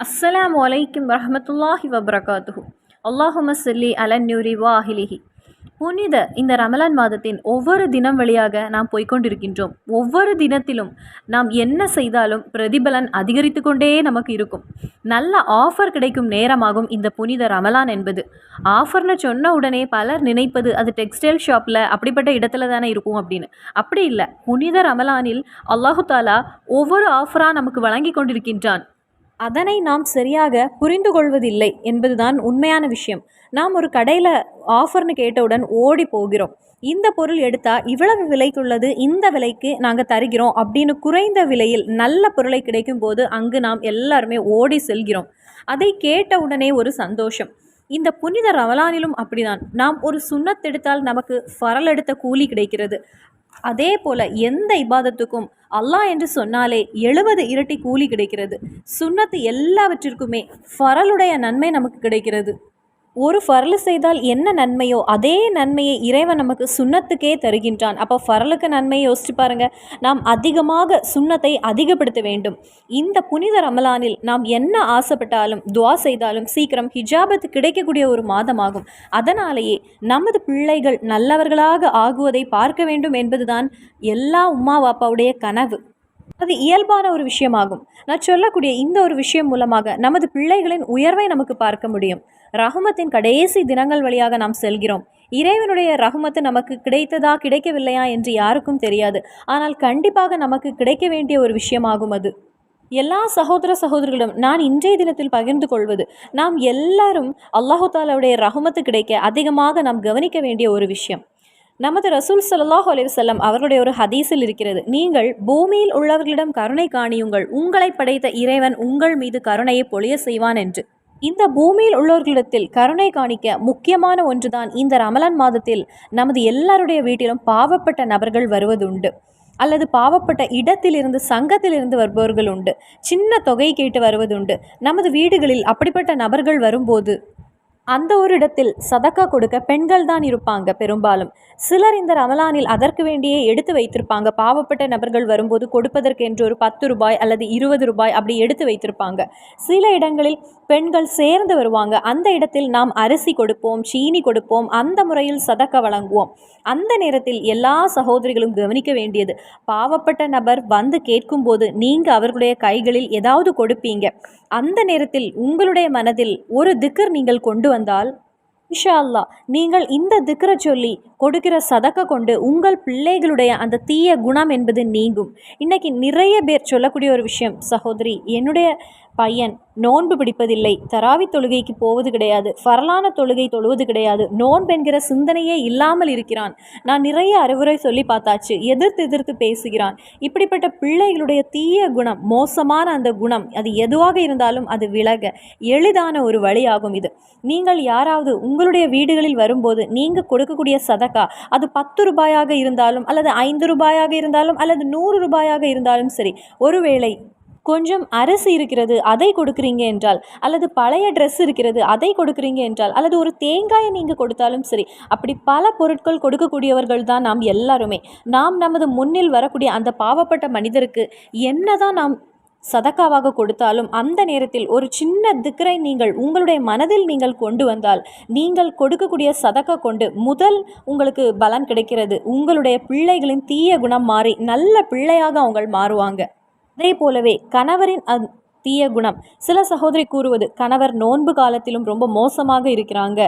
அஸ்ஸலாம் அலைக்கும் வரமத்துல்லாஹி வபரகாத்துஹு அல்லாஹும சல்லி அலன்யூரி வாஹிலிஹி புனித இந்த ரமலான் மாதத்தின் ஒவ்வொரு தினம் வழியாக நாம் போய்க்கொண்டிருக்கின்றோம் ஒவ்வொரு தினத்திலும் நாம் என்ன செய்தாலும் பிரதிபலன் அதிகரித்து கொண்டே நமக்கு இருக்கும் நல்ல ஆஃபர் கிடைக்கும் நேரமாகும் இந்த புனித ரமலான் என்பது ஆஃபர்னு சொன்ன உடனே பலர் நினைப்பது அது டெக்ஸ்டைல் ஷாப்பில் அப்படிப்பட்ட இடத்துல தானே இருக்கும் அப்படின்னு அப்படி இல்லை புனித ரமலானில் அல்லாஹு தாலா ஒவ்வொரு ஆஃபராக நமக்கு வழங்கி கொண்டிருக்கின்றான் அதனை நாம் சரியாக புரிந்து கொள்வதில்லை என்பதுதான் உண்மையான விஷயம். நாம் ஒரு கடையில் ஆஃபர்னு கேட்டவுடன் ஓடி போகிறோம். இந்த பொருள் எடுத்தால் இவ்வளவு விலைக்குள்ளது இந்த விலைக்கு நாங்கள் தருகிறோம் அப்படின்னு குறைந்த விலையில் நல்ல பொருளை கிடைக்கும் போது அங்கு நாம் எல்லாருமே ஓடி செல்கிறோம். அதை கேட்டவுடனே ஒரு சந்தோஷம். இந்த புனித ரமலானிலும் அப்படிதான். நாம் ஒரு சுண்ணத்தெடுத்தால் நமக்கு ஃபரல் எடுத்த கூலி கிடைக்கிறது. அதே போல எந்த இபாதத்துக்கும் அல்லாஹ் என்று சொன்னாலே எழுபது இரட்டி கூலி கிடைக்கிறது. சுண்ணத்து எல்லாவற்றிற்குமே ஃபரலுடைய நன்மை நமக்கு கிடைக்கிறது. ஒரு ஃபரல் செய்தால் என்ன நன்மையோ அதே நன்மையை இறைவன் நமக்கு சுண்ணத்துக்கே தருகின்றான். அப்போ ஃபரலுக்கு நன்மையை யோசிச்சு பாருங்க. நாம் அதிகமாக சுண்ணத்தை அதிகப்படுத்த வேண்டும். இந்த புனித ரமலானில் நாம் என்ன ஆசைப்பட்டாலும் துவா செய்தாலும் சீக்கிரம் ஹிஜாபத்து கிடைக்கக்கூடிய ஒரு மாதமாகும். அதனாலேயே நமது பிள்ளைகள் நல்லவர்களாக ஆகுவதை பார்க்க வேண்டும் என்பதுதான் எல்லா உம்மா வாப்பாவுடைய கனவு. அது இயல்பான ஒரு விஷயமாகும். நான் சொல்லக்கூடிய இந்த ஒரு விஷயம் மூலமாக நமது பிள்ளைகளின் உயர்வை நமக்கு பார்க்க முடியும். ரஹமத்தின் கடைசி தினங்கள் வழியாக நாம் செல்கிறோம். இறைவனுடைய ரகுமத்து நமக்கு கிடைத்ததா கிடைக்கவில்லையா என்று யாருக்கும் தெரியாது. ஆனால் கண்டிப்பாக நமக்கு கிடைக்க வேண்டிய ஒரு விஷயமாகும் அது. எல்லா சகோதர சகோதரிகளும் நான் இன்றைய தினத்தில் பகிர்ந்து கொள்வது நாம் எல்லாரும் அல்லாஹு தாலாவுடைய கிடைக்க அதிகமாக நாம் கவனிக்க வேண்டிய ஒரு விஷயம். நமது ரசூல் சல்லாஹ் அலைஹி அவர்களுடைய ஒரு ஹதீஸில் இருக்கிறது நீங்கள் பூமியில் உள்ளவர்களிடம் கருணை காணியுங்கள். உங்களை படைத்த இறைவன் உங்கள் மீது கருணையை பொழிய செய்வான் என்று. இந்த பூமியில் உள்ளவர்களிடத்தில் கருணை காணிக்க முக்கியமான ஒன்றுதான் இந்த ரமலான் மாதத்தில் நமது எல்லாருடைய வீட்டிலும் பாவப்பட்ட நபர்கள் வருவதுண்டு. அல்லது பாவப்பட்ட இடத்திலிருந்து சங்கத்திலிருந்து வருபவர்கள் உண்டு. சின்ன தொகை கேட்டு வருவதுண்டு. நமது வீடுகளில் அப்படிப்பட்ட நபர்கள் வரும்போது அந்த ஒரு இடத்தில் சதக்கா கொடுக்க பெண்கள் தான் இருப்பாங்க பெரும்பாலும். சிலர் இந்த ரமலானில் அதற்கு வேண்டியே எடுத்து வைத்திருப்பாங்க. பாவப்பட்ட நபர்கள் வரும்போது கொடுப்பதற்கு என்று ஒரு பத்து ரூபாய் அல்லது இருபது ரூபாய் அப்படி எடுத்து வைத்திருப்பாங்க. சில இடங்களில் பெண்கள் சேர்ந்து வருவாங்க. அந்த இடத்தில் நாம் அரிசி கொடுப்போம் சீனி கொடுப்போம் அந்த முறையில் சதக்க வழங்குவோம். அந்த நேரத்தில் எல்லா சகோதரிகளும் கவனிக்க வேண்டியது பாவப்பட்ட நபர் வந்து கேட்கும்போது நீங்கள் அவர்களுடைய கைகளில் ஏதாவது கொடுப்பீங்க. அந்த நேரத்தில் உங்களுடைய மனதில் ஒரு திக்கர் நீங்கள் கொண்டு வந்து வந்தால் இன்ஷா நீங்கள் இந்த திக்ர சொல்லி கொடுக்கிற சதக்க கொண்டு உங்கள் பிள்ளைகளுடைய அந்த தீய குணம் என்பது நீங்கும். இன்னைக்கு நிறைய பேர் சொல்லக்கூடிய ஒரு விஷயம் சகோதரி என்னுடைய பையன். நோன்பு பிடிப்பதில்லை. தராவி தொழுகைக்கு போவது கிடையாது. ஃபரலான தொழுகை தொழுவது கிடையாது. நோன்பு என்கிற சிந்தனையே இல்லாமல் இருக்கிறான். நான் நிறைய அறிவுரை சொல்லி பார்த்தாச்சு. எதிர்த்து எதிர்த்து பேசுகிறான். இப்படிப்பட்ட பிள்ளைகளுடைய தீய குணம் மோசமான அந்த குணம் அது எதுவாக இருந்தாலும் அது விலக எளிதான ஒரு வழியாகும் இது. நீங்கள் யாராவது உங்களுடைய வீடுகளில் வரும்போது நீங்கள் கொடுக்கக்கூடிய சதக்கா அது பத்து ரூபாயாக இருந்தாலும் அல்லது ஐந்து ரூபாயாக இருந்தாலும் அல்லது நூறு ரூபாயாக இருந்தாலும் சரி ஒருவேளை கொஞ்சம் அரிசி இருக்கிறது அதை கொடுக்குறீங்க என்றால் அல்லது பழைய ட்ரெஸ் இருக்கிறது அதை கொடுக்குறீங்க என்றால் அல்லது ஒரு தேங்காயை நீங்கள் கொடுத்தாலும் சரி அப்படி பல பொருட்கள் கொடுக்கக்கூடியவர்கள் தான் நாம் எல்லாருமே. நாம் நமது முன்னில் வரக்கூடிய அந்த பாவப்பட்ட மனிதருக்கு என்னதான் நாம் சதக்காவாக கொடுத்தாலும் அந்த நேரத்தில் ஒரு சின்ன திக்கரை நீங்கள் உங்களுடைய மனதில் நீங்கள் கொண்டு வந்தால் நீங்கள் கொடுக்கக்கூடிய சதக்கா கொண்டு முதல் உங்களுக்கு பலன் கிடைக்கிறது. உங்களுடைய பிள்ளைகளின் தீய குணம் மாறி நல்ல பிள்ளையாக அவங்க மாறுவாங்க. அதே போலவே கணவரின் அந் தீய குணம். சில சகோதரி கூறுவது கணவர் நோன்பு காலத்திலும் ரொம்ப மோசமாக இருக்கிறாங்க.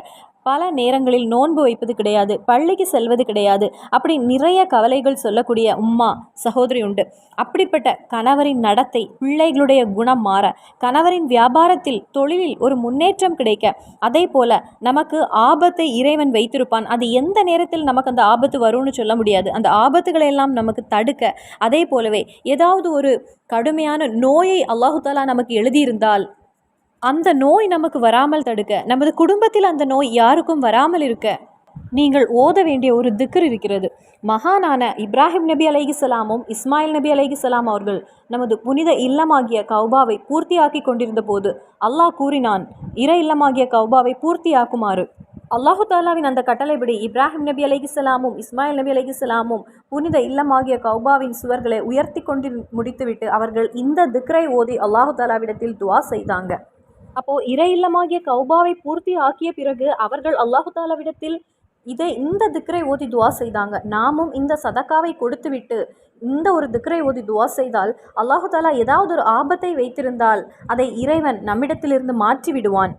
பல நேரங்களில் நோன்பு வைப்பது கிடையாது பள்ளிக்கு செல்வது கிடையாது. அப்படி நிறைய கவலைகள் சொல்லக்கூடிய உம்மா சகோதரி உண்டு. அப்படிப்பட்ட கணவரின் நடத்தை பிள்ளைகளுடைய குணம் மாற கணவரின் வியாபாரத்தில் தொழிலில் ஒரு முன்னேற்றம் கிடைக்க அதே போல நமக்கு ஆபத்தை இறைவன் வைத்திருப்பான். அது எந்த நேரத்தில் நமக்கு அந்த ஆபத்து வரும்னு சொல்ல முடியாது. அந்த ஆபத்துகளை எல்லாம் நமக்கு தடுக்க அதே போலவே ஏதாவது ஒரு கடுமையான நோயை அல்லாஹு தாலா நமக்கு எழுதியிருந்தால் அந்த நோய் நமக்கு வராமல் தடுக்க நமது குடும்பத்தில் அந்த நோய் யாருக்கும் வராமல் இருக்க நீங்கள் ஓத வேண்டிய ஒரு திக்கர் இருக்கிறது. மகானான இப்ராஹிம் நபி அலைகிசலாமும் இஸ்மாயில் நபி அலைகிசலாம் அவர்கள் நமது புனித இல்லமாகிய கௌபாவை பூர்த்தியாக்கி கொண்டிருந்த போது அல்லாஹ் கூறினான் இற இல்லமாகிய கௌபாவை பூர்த்தியாக்குமாறு. அல்லாஹு தாலாவின் அந்த கட்டளைப்படி இப்ராஹிம் நபி அலைகிசலாமும் இஸ்மாயில் நபி அலைகிசலாமும் புனித இல்லமாகிய கௌபாவின் சுவர்களை உயர்த்தி கொண்டு முடித்துவிட்டு அவர்கள் இந்த திக்ரை ஓதி அல்லாஹு தாலாவிடத்தில் துவா செய்தாங்க. அப்போ இறை இல்லமாகிய கௌபாவை பூர்த்தி ஆக்கிய பிறகு அவர்கள் அல்லாஹு தாலாவிடத்தில் இதை இந்த திக்ரை ஓதி துவா செய்தாங்க. நாமும் இந்த சதக்காவை கொடுத்துவிட்டு இந்த ஒரு திக்ரை ஓதி துவா செய்தால் அல்லாஹு தாலா ஏதாவது ஒரு ஆபத்தை வைத்திருந்தால் அதை இறைவன் நம்மிடத்திலிருந்து மாற்றி விடுவான்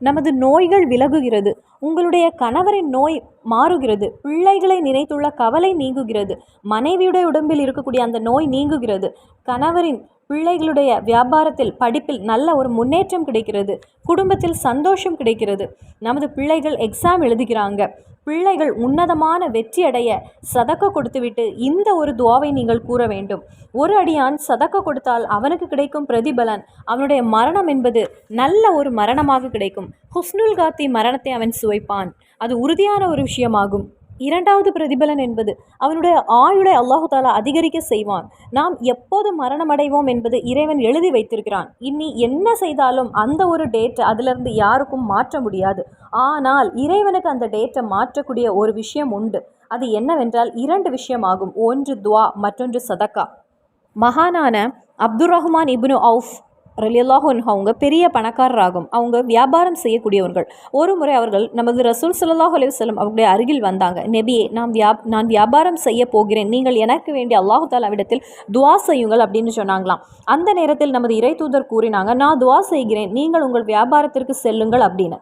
நமது நோய்கள் விலகுகிறது. உங்களுடைய கணவரின் நோய் மாறுகிறது. பிள்ளைகளை நினைத்துள்ள கவலை நீங்குகிறது. மனைவியுடைய உடம்பில் இருக்கக்கூடிய அந்த நோய் நீங்குகிறது. கணவரின் பிள்ளைகளுடைய வியாபாரத்தில் படிப்பில் நல்ல ஒரு முன்னேற்றம் கிடைக்கிறது. குடும்பத்தில் சந்தோஷம் கிடைக்கிறது. நமது பிள்ளைகள் எக்ஸாம் எழுதுகிறாங்க. பிள்ளைகள் உன்னதமான வெற்றி அடைய சதக்க கொடுத்துவிட்டு இந்த ஒரு துவாவை நீங்கள் கூற வேண்டும். ஒரு அடியான் சதக்க கொடுத்தால் அவனுக்கு கிடைக்கும் பிரதிபலன் அவனுடைய மரணம் என்பது நல்ல ஒரு மரணமாக கிடைக்கும். ஹுஸ்னுல் காத்தி மரணத்தை அவன் சுவைப்பான். அது உறுதியான ஒரு விஷயமாகும். இரண்டாவது பிரதிபலன் என்பது அவனுடைய ஆயுளை அல்லாஹு தாலா அதிகரிக்க செய்வான். நாம் எப்போது மரணமடைவோம் என்பது இறைவன் எழுதி வைத்திருக்கிறான். இனி என்ன செய்தாலும் அந்த ஒரு டேட்டை அதிலிருந்து யாருக்கும் மாற்ற முடியாது. ஆனால் இறைவனுக்கு அந்த டேட்டை மாற்றக்கூடிய ஒரு விஷயம் உண்டு. அது என்னவென்றால் இரண்டு விஷயமாகும். ஒன்று துவா மற்றொன்று சதக்கா. மகானான அப்துர் ரஹ்மான் இப்னு அவுஃப் ரலியல்லாஹன் அவங்க பெரிய பணக்காரராகும். அவங்க வியாபாரம் செய்யக்கூடியவர்கள். ஒரு முறை அவர்கள் நமது ரசூல் ஸல்லல்லாஹு அலுவலம் வஸல்லம் அருகில் வந்தாங்க. நெபியே நான் வியா நான் வியாபாரம் செய்ய போகிறேன். நீங்கள் எனக்கு வேண்டிய அல்லாஹு தாலாவிடத்தில் துவா செய்யுங்கள் அப்படின்னு சொன்னாங்களாம். அந்த நேரத்தில் நமது இறை தூதர் கூறினாங்க நான் துவா செய்கிறேன். நீங்கள் உங்கள் வியாபாரத்திற்கு செல்லுங்கள் அப்படின்னு.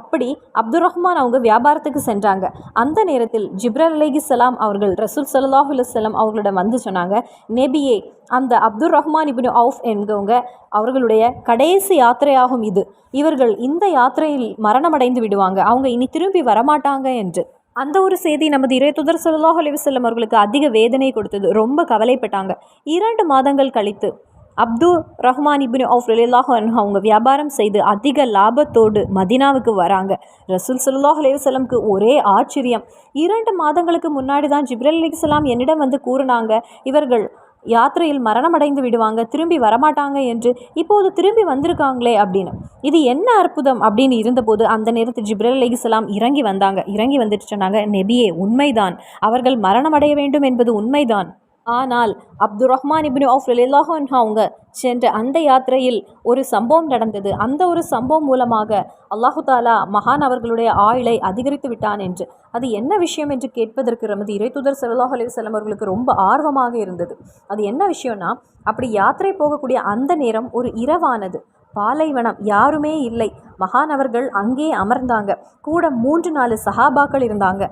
அப்படி அப்துர் ரஹ்மான் அவங்க வியாபாரத்துக்கு சென்றாங்க. அந்த நேரத்தில் ஜிப்ரல் அலைஹிஸ்ஸலாம் அவர்கள் ரசூல் சல்லாஹ் செல்லம் அவர்களிடம் வந்து சொன்னாங்க நெபியே அந்த அப்துர் ரஹ்மான் இபின் அவுஃப் என்பவங்க அவர்களுடைய கடைசி யாத்திரையாகும் இது. இவர்கள் இந்த யாத்திரையில் மரணமடைந்து விடுவாங்க. அவங்க இனி திரும்பி வரமாட்டாங்க என்று. அந்த ஒரு செய்தி நமது இறைத்துதர் ஸல்லல்லாஹு அலைஹி அவர்களுக்கு அதிக வேதனை கொடுத்தது. ரொம்ப கவலைப்பட்டாங்க. இரண்டு மாதங்கள் கழித்து அப்து ரஹ்மான் இப்னு அவுஃப் ரலியல்லாஹு அவங்க வியாபாரம் செய்து அதிக லாபத்தோடு மதினாவுக்கு வராங்க. ரசூல் ஸல்லல்லாஹு அலைஹி ஒரே ஆச்சரியம். இரண்டு மாதங்களுக்கு முன்னாடி தான் ஜிப்ரல் அலைஹிஸ்ஸலாம் என்னிடம் வந்து கூறினாங்க இவர்கள் யாத்திரையில் மரணமடைந்து விடுவாங்க திரும்பி வரமாட்டாங்க என்று. இப்போது திரும்பி வந்திருக்காங்களே அப்படின்னு. இது என்ன அற்புதம் அப்படின்னு இருந்தபோது அந்த நேரத்தில் ஜிப்ரல் அலைஹிஸ்ஸலாம் இறங்கி வந்தாங்க. இறங்கி வந்துட்டு சொன்னாங்க நெபியே உண்மைதான். அவர்கள் மரணமடைய வேண்டும் என்பது உண்மைதான். ஆனால் அப்துர் ரஹ்மான் இபின் அவுஃப் ரலியல்லாஹு அவங்க சென்ற அந்த யாத்திரையில் ஒரு சம்பவம் நடந்தது. அந்த ஒரு சம்பவம் மூலமாக அல்லாஹு தாலா மகான் அவர்களுடைய ஆயுளை அதிகரித்து விட்டான் என்று. அது என்ன விஷயம் என்று கேட்பதற்கு நமது இறைத்துதர் சல்லாஹ் அலைஹி அவர்களுக்கு ரொம்ப ஆர்வமாக இருந்தது. அது என்ன விஷயம்னா அப்படி யாத்திரை போகக்கூடிய அந்த நேரம் ஒரு இரவானது. பாலைவனம் யாருமே இல்லை. மகான் அவர்கள் அங்கே அமர்ந்தாங்க. கூட மூன்று நாலு சஹாபாக்கள் இருந்தாங்க.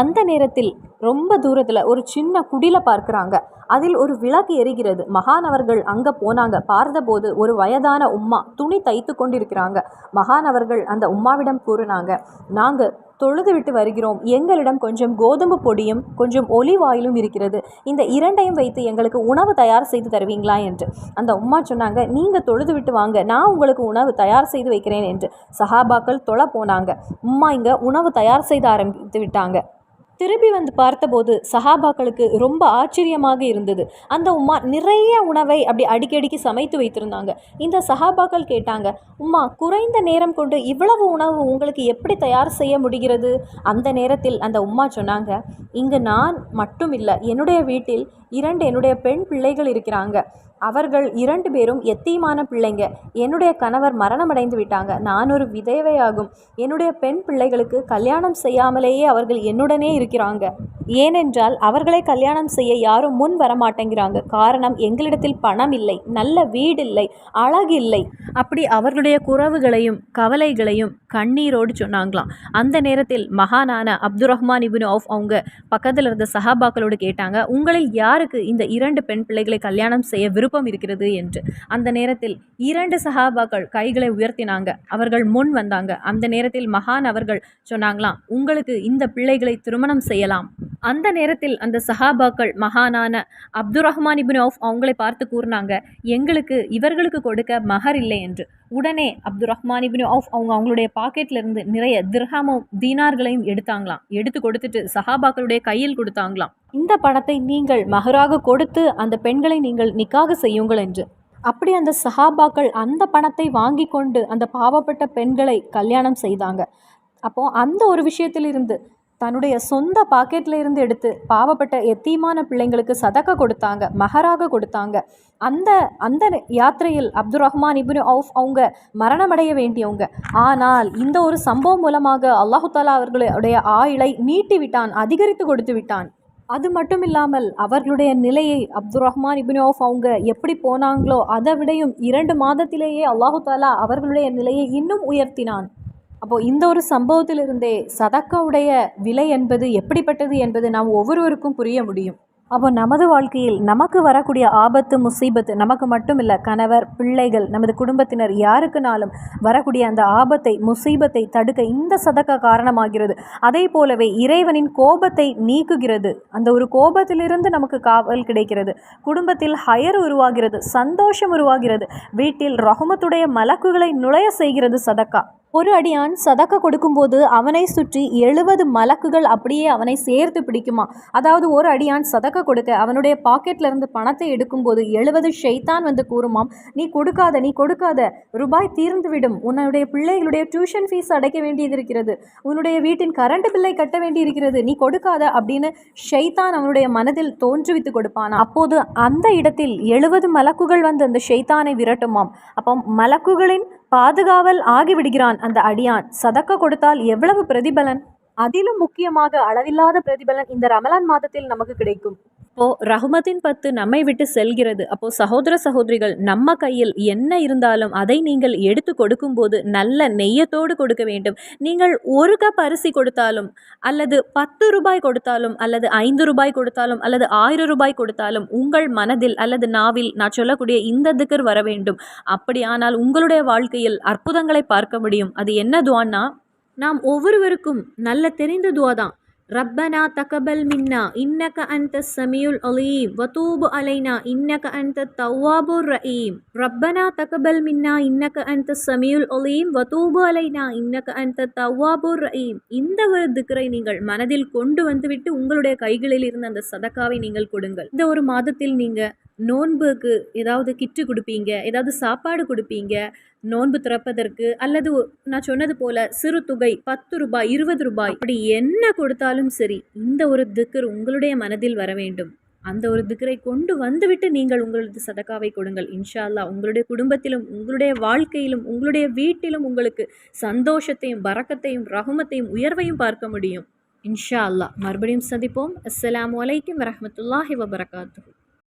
அந்த நேரத்தில் ரொம்ப தூரத்தில் ஒரு சின்ன குடில பார்க்குறாங்க. அதில் ஒரு விளக்கு எரிகிறது. மகானவர்கள் அங்கே போனாங்க. பார்த்தபோது ஒரு வயதான உம்மா துணி தைத்து கொண்டிருக்கிறாங்க. மகானவர்கள் அந்த உம்மாவிடம் கூறினாங்க நாங்கள் தொழுது விட்டு வருகிறோம். எங்களிடம் கொஞ்சம் கோதுமை பொடியும் கொஞ்சம் ஒலிவ் ஆயிலும் இருக்கிறது. இந்த இரண்டையும் வைத்து எங்களுக்கு உணவு தயார் செய்து தருவீங்களா? என்று. அந்த உம்மா சொன்னாங்க நீங்கள் தொழுது விட்டு வாங்க. நான் உங்களுக்கு உணவு தயார் செய்து வைக்கிறேன் என்று. சஹாபாக்கள் தொலை போனாங்க. உம்மா இங்கே உணவு தயார் செய்து ஆரம்பித்து விட்டாங்க. திரும்பி வந்து பார்த்தபோது சஹாபாக்களுக்கு ரொம்ப ஆச்சரியமாக இருந்தது. அந்த உம்மா நிறைய உணவை அப்படி அடிக்கடிக்கு சமைத்து வைத்திருந்தாங்க. இந்த சஹாபாக்கள் கேட்டாங்க உம்மா குறைந்த நேரம் கொண்டு இவ்வளவு உணவு உங்களுக்கு எப்படி தயார் செய்ய முடிகிறது? அந்த நேரத்தில் அந்த உம்மா சொன்னாங்க இங்கு நான் மட்டும் இல்லை என்னுடைய வீட்டில் இரண்டு என்னுடைய பெண் பிள்ளைகள் இருக்கிறாங்க. அவர்கள் இரண்டு பேரும் எத்தீமான பிள்ளைங்க. என்னுடைய கணவர் மரணமடைந்து விட்டாங்க. நான் ஒரு விதவையாகும். என்னுடைய பெண் பிள்ளைகளுக்கு கல்யாணம் செய்யாமலேயே அவர்கள் என்னுடனே இருக்கிறாங்க. ஏனென்றால் அவர்களை கல்யாணம் செய்ய யாரும் முன் வர மாட்டேங்கிறாங்க காரணம் எங்களிடத்தில் பணம் இல்லை நல்ல வீடு இல்லை அழகு இல்லை அப்படி அவர்களுடைய குறவுகளையும் கவலைகளையும் கண்ணீரோடு சொன்னாங்களாம். அந்த நேரத்தில் மகானான அப்துர் ரஹ்மான் இபின் அவுஃப் அவங்க பக்கத்தில் இருந்த சஹாபாக்களோடு கேட்டாங்க உங்களில் யாருக்கு இந்த இரண்டு பெண் பிள்ளைகளை கல்யாணம் செய்ய விருப்பம் விருப்பம் இருக்கிறது என்று. அந்த நேரத்தில் இரண்டு சஹாபாக்கள் கைகளை உயர்த்தினாங்க. அவர்கள் முன் வந்தாங்க. அந்த நேரத்தில் மகான் அவர்கள் சொன்னாங்களாம் உங்களுக்கு இந்த பிள்ளைகளை திருமணம் செய்யலாம். அந்த நேரத்தில் அந்த சஹாபாக்கள் மகானான அப்துர் ரஹ்மான் இபின் ஆஃப் அவங்களை பார்த்து கூறினாங்க எங்களுக்கு இவர்களுக்கு கொடுக்க மகர் இல்லை என்று. உடனே அப்துர் ரஹ்மான் இப்னு அவுஃப் அவங்க அவங்களுடைய பாக்கெட்ல இருந்து நிறைய திர்ஹாமும் தீனார்களையும் எடுத்தாங்களாம். எடுத்து கொடுத்துட்டு சஹாபாக்களுடைய கையில் கொடுத்தாங்களாம். இந்த பணத்தை நீங்கள் மகராக கொடுத்து அந்த பெண்களை நீங்கள் நிக்காக செய்யுங்கள் என்று. அப்படி அந்த சஹாபாக்கள் அந்த பணத்தை வாங்கி கொண்டு அந்த பாவப்பட்ட பெண்களை கல்யாணம் செய்தாங்க. அப்போது அந்த ஒரு விஷயத்திலிருந்து தன்னுடைய சொந்த பாக்கெட்டில் இருந்து எடுத்து பாவப்பட்ட எத்தீமான பிள்ளைங்களுக்கு சதக்க கொடுத்தாங்க மகராக கொடுத்தாங்க. அந்த அந்த யாத்திரையில் அப்துல் ரஹ்மான் இப்னு அவுஃப் அவங்க மரணமடைய வேண்டியவங்க. ஆனால் இந்த ஒரு சம்பவம் மூலமாக அல்லாஹு தாலா அவர்களுடைய ஆயுளை நீட்டி விட்டான் அதிகரித்து கொடுத்து விட்டான். அது மட்டும் இல்லாமல் அவர்களுடைய நிலையை அப்துல் ரஹ்மான் இப்னு அவுஃப் அவங்க எப்படி போனாங்களோ அதை விடையும் இரண்டு மாதத்திலேயே அல்லாஹு தாலா அவர்களுடைய நிலையை இன்னும் உயர்த்தினான். அப்போது இந்த ஒரு சம்பவத்திலிருந்தே சதக்காவுடைய விலை என்பது எப்படிப்பட்டது என்பது நாம் ஒவ்வொருவருக்கும் புரிய முடியும். அப்போ நமது வாழ்க்கையில் நமக்கு வரக்கூடிய ஆபத்து முசீபத்து நமக்கு மட்டும் இல்லை கணவர் பிள்ளைகள் நமது குடும்பத்தினர் யாருக்குனாலும் வரக்கூடிய அந்த ஆபத்தை முசீபத்தை தடுக்க இந்த சதக்கா காரணமாகிறது. அதே போலவே இறைவனின் கோபத்தை நீக்குகிறது. அந்த ஒரு கோபத்திலிருந்து நமக்கு காவல் கிடைக்கிறது. குடும்பத்தில் ஹயர் உருவாகிறது சந்தோஷம் உருவாகிறது. வீட்டில் ரகுமத்துடைய மலக்குகளை நுழைய செய்கிறது சதக்கா. ஒரு அடியான் சதக்க கொடுக்கும்போது அவனை சுற்றி எழுபது மலக்குகள் அப்படியே அவனை சேர்த்து பிடிக்குமா? அதாவது ஒரு அடியான் சதக்க கொடுக்க அவனுடைய பாக்கெட்ல இருந்து பணத்தை எடுக்கும்போது எழுபது ஷைத்தான் வந்து கூறுமாம் நீ கொடுக்காத நீ கொடுக்காத ரூபாய் தீர்ந்துவிடும். உன்னுடைய பிள்ளைகளுடைய டியூஷன் ஃபீஸ் அடைக்க வேண்டியது இருக்கிறது உன்னுடைய வீட்டின் கரண்ட் பில்லை கட்ட வேண்டியிருக்கிறது. நீ கொடுக்காத அப்படின்னு ஷைத்தான் அவனுடைய மனதில் தோன்றுவித்து கொடுப்பான்? அப்போது அந்த இடத்தில் எழுபது மலக்குகள் வந்து அந்த ஷைத்தானை விரட்டுமாம். அப்போ மலக்குகளின் பாதுகாவல் ஆகிவிடுகிறான் அந்த அடியான். சதக்க கொடுத்தால் எவ்வளவு பிரதிபலன்? அதிலும் முக்கியமாக அளவில்லாத பிரதிபலன் இந்த ரமலான் மாதத்தில் நமக்கு கிடைக்கும். அப்போ ரஹ்மத்தின் பத்து நம்மை விட்டு செல்கிறது. அப்போ சகோதர சகோதரிகள் நம்ம கையில் என்ன இருந்தாலும் அதை நீங்கள் எடுத்து கொடுக்கும்போது நல்ல நெய்யத்தோடு கொடுக்க வேண்டும். நீங்கள் ஒரு கப் அரிசி கொடுத்தாலும் அல்லது பத்து ரூபாய் கொடுத்தாலும் அல்லது ஐந்து ரூபாய் கொடுத்தாலும் அல்லது ஆயிரம் ரூபாய் கொடுத்தாலும் உங்கள் மனதில் அல்லது நாவில் நான் சொல்லக்கூடிய இந்த திக்கர் வர வேண்டும். அப்படியானால் உங்களுடைய வாழ்க்கையில் அற்புதங்களை பார்க்க முடியும். அது என்ன துவான்னா நாம் ஒவ்வொருவருக்கும் நல்ல தெரிந்த துவா தான் ரப்பனா தகபல் மின்னா இன்னக அந்த சமியுல் அலீம் வதூபு அலைனா இன்னக அந்த தவாபுர் ரஹீம். ரப்பனா தகபல் மின்னா இன்னக அந்த சமியுல் அலீம் வதூபு அலைனா இன்னக அந்த தவ்வாபுர் ரஹீம். இந்த ஒரு திக்கரை நீங்கள் மனதில் கொண்டு வந்துவிட்டு உங்களுடைய கைகளில் இருந்த அந்த சதக்காவை நீங்கள் கொடுங்கள். இந்த ஒரு மாதத்தில் நீங்கள் நோன்புக்கு ஏதாவது கிட்டு கொடுப்பீங்க ஏதாவது சாப்பாடு கொடுப்பீங்க நோன்பு திறப்பதற்கு அல்லது நான் சொன்னது போல சிறு தொகை பத்து ரூபாய் இருபது ரூபாய் அப்படி என்ன கொடுத்தாலும் சரி இந்த ஒரு திக்கர் உங்களுடைய மனதில் வர வேண்டும். அந்த ஒரு திக்கரை கொண்டு வந்துவிட்டு நீங்கள் உங்களது சதக்காவை கொடுங்கள். இன்ஷா அல்லாஹ் உங்களுடைய குடும்பத்திலும் உங்களுடைய வாழ்க்கையிலும் உங்களுடைய வீட்டிலும் உங்களுக்கு சந்தோஷத்தையும் பறக்கத்தையும் ரகுமத்தையும் உயர்வையும் பார்க்க முடியும். இன்ஷா அல்லாஹ் மறுபடியும் சந்திப்போம். அஸ்லாம் வலைக்கம் வரமத்துல்லாஹி வபரகாத்து